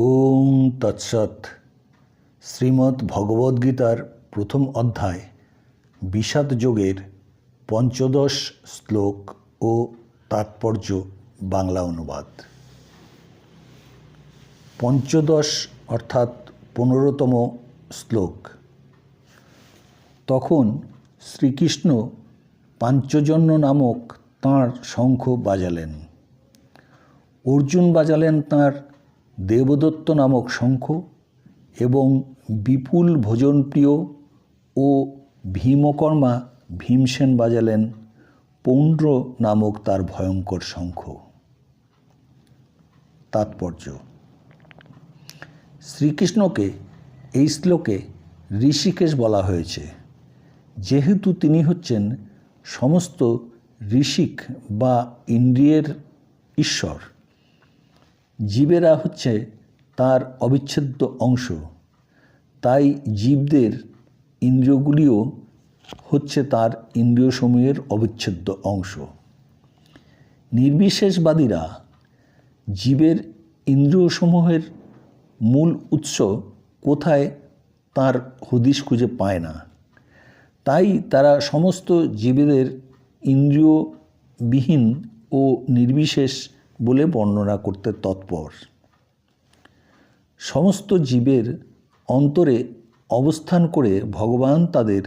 ওং তৎসৎ। শ্রীমদ্ ভগবদ্গীতার প্রথম অধ্যায়, বিষাদ যোগের পঞ্চদশ শ্লোক ও তাৎপর্য বাংলা অনুবাদ। পঞ্চদশ অর্থাৎ পনেরোতম শ্লোক। তখন শ্রীকৃষ্ণ পাঞ্চজন্য নামক তাঁর শঙ্খ বাজালেন। অর্জুন বাজালেন তাঁর দেবদত্ত নামক শঙ্খ এবং বিপুল ভোজনপ্রিয় ও ভীমকর্মা ভীমসেন বাজালেন পৌণ্ড্র নামক তার ভয়ঙ্কর শঙ্খ। তাৎপর্য। শ্রীকৃষ্ণকে এই শ্লোকে ঋষিকেশ বলা হয়েছে। যেহেতু তিনি হচ্ছেন সমস্ত ঋষিক বা ইন্দ্রিয়ের ঈশ্বর জীবেরা হচ্ছে তার অবিচ্ছেদ্য অংশ। তাই জীবদের ইন্দ্রিয়গুলিও হচ্ছে তার ইন্দ্রিয়সমূহের অবিচ্ছেদ্য অংশ। নির্বিশেষবাদীরা জীবের ইন্দ্রিয়সমূহের মূল উৎস কোথায় তার হদিশ খুঁজে পায় না। তাই তারা সমস্ত জীবেদের ইন্দ্রিয়বিহীন ও নির্বিশেষ বলে বর্ণনা করতে তৎপর। সমস্ত জীবের অন্তরে অবস্থান করে ভগবান তাদের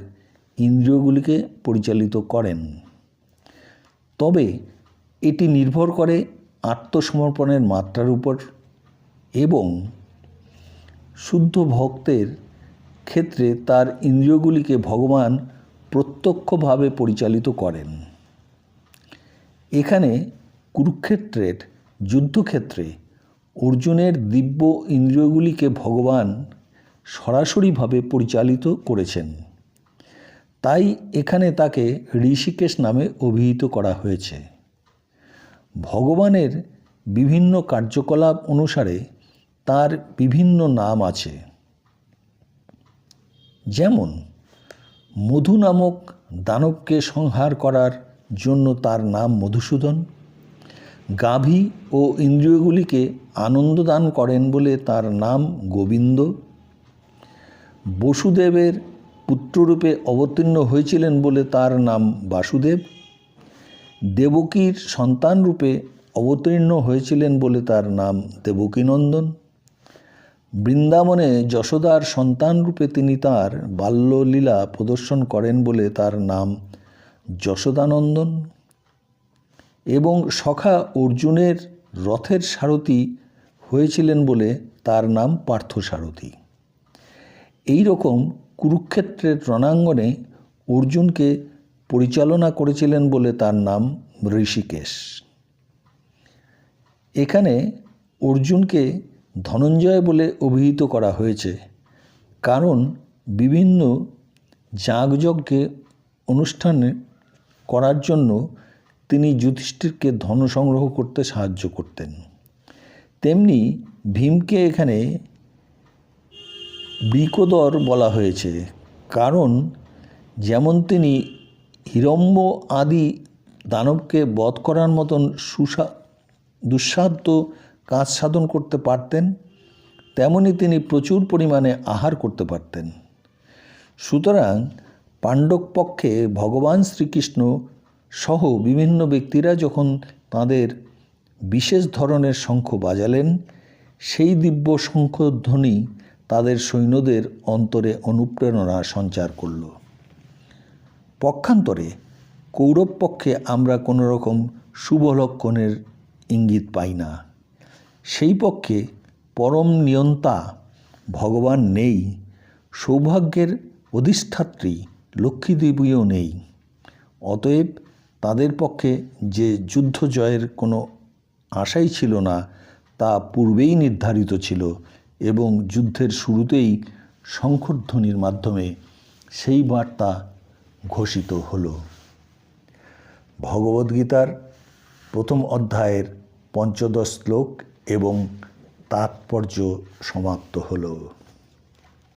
ইন্দ্রিয়গুলিকে পরিচালিত করেন। তবে এটি নির্ভর করে আত্মসমর্পণের মাত্রার উপর এবং শুদ্ধ ভক্তের ক্ষেত্রে তার ইন্দ্রিয়গুলিকে ভগবান প্রত্যক্ষভাবে পরিচালিত করেন। এখানে কুরুক্ষেত্রের যুদ্ধক্ষেত্রে অর্জুনের দিব্য ইন্দ্রিয়গুলিকে ভগবান সরাসরিভাবে পরিচালিত করেছেন। তাই এখানে তাকে ঋষিকেশ নামে অভিহিত করা হয়েছে। ভগবানের বিভিন্ন কার্যকলাপ অনুসারে তার বিভিন্ন নাম আছে। যেমন, মধু নামক দানবকে সংহার করার জন্য তার নাম মধুসূদন গাভী ও ইন্দ্রিয়গুলিকে আনন্দ দান করেন বলে তার নাম গোবিন্দ। বসুদেবের পুত্ররূপে অবতীর্ণ হয়েছিলেন বলে তার নাম বাসুদেব। দেবকীর সন্তানরূপে অবতীর্ণ হয়েছিলেন বলে তার নাম দেবকীনন্দন। বৃন্দাবনে যশোদার সন্তানরূপে তিনি তার বাল্যলীলা প্রদর্শন করেন বলে তার নাম যশোদানন্দন। এবং সখা অর্জুনের রথের সারথি হয়েছিলেন বলে তার নাম পার্থসারথী এই রকম কুরুক্ষেত্রের রণাঙ্গনে অর্জুনকে পরিচালনা করেছিলেন বলে তার নাম ঋষিকেশ। এখানে অর্জুনকে ধনঞ্জয় বলে অভিহিত করা হয়েছে কারণ বিভিন্ন যাগযজ্ঞে অনুষ্ঠানে করার জন্য তিনি যুধিষ্ঠিরকে ধন সংগ্রহ করতে সাহায্য করতেন। তেমনি ভীমকে এখানে বৃকদর বলা হয়েছে, কারণ যেমন তিনি হিরম্ব আদি দানবকে বধ করার মতন সুসা, দুঃসাধ্য কাজ সাধন করতে পারতেন, তেমনি তিনি প্রচুর পরিমাণে আহার করতে পারতেন। সুতরাং পাণ্ডব পক্ষে ভগবান শ্রীকৃষ্ণ সহ বিভিন্ন ব্যক্তিরা যখন তাদের বিশেষ ধরনের শঙ্খ বাজালেন, সেই দিব্য শঙ্খধ্বনি তাদের সৈন্যদের অন্তরে অনুপ্রেরণা সঞ্চার করল। পক্ষান্তরে কৌরব পক্ষে আমরা কোনো রকম শুভ লক্ষণের ইঙ্গিত পাই না। সেই পক্ষে পরম নিয়ন্তা ভগবান নেই, সৌভাগ্যের অধিষ্ঠাত্রী লক্ষ্মীদেবীও নেই। অতএব তাদের পক্ষে যে যুদ্ধ জয়ের কোনো আশাই ছিল না, তা পূর্বেই নির্ধারিত ছিল এবং যুদ্ধের শুরুতেই শঙ্খধ্বনির মাধ্যমে সেই বার্তা ঘোষিত হল। ভগবদ্গীতার প্রথম অধ্যায়ের পঞ্চদশ শ্লোক এবং তাৎপর্য সমাপ্ত হলো।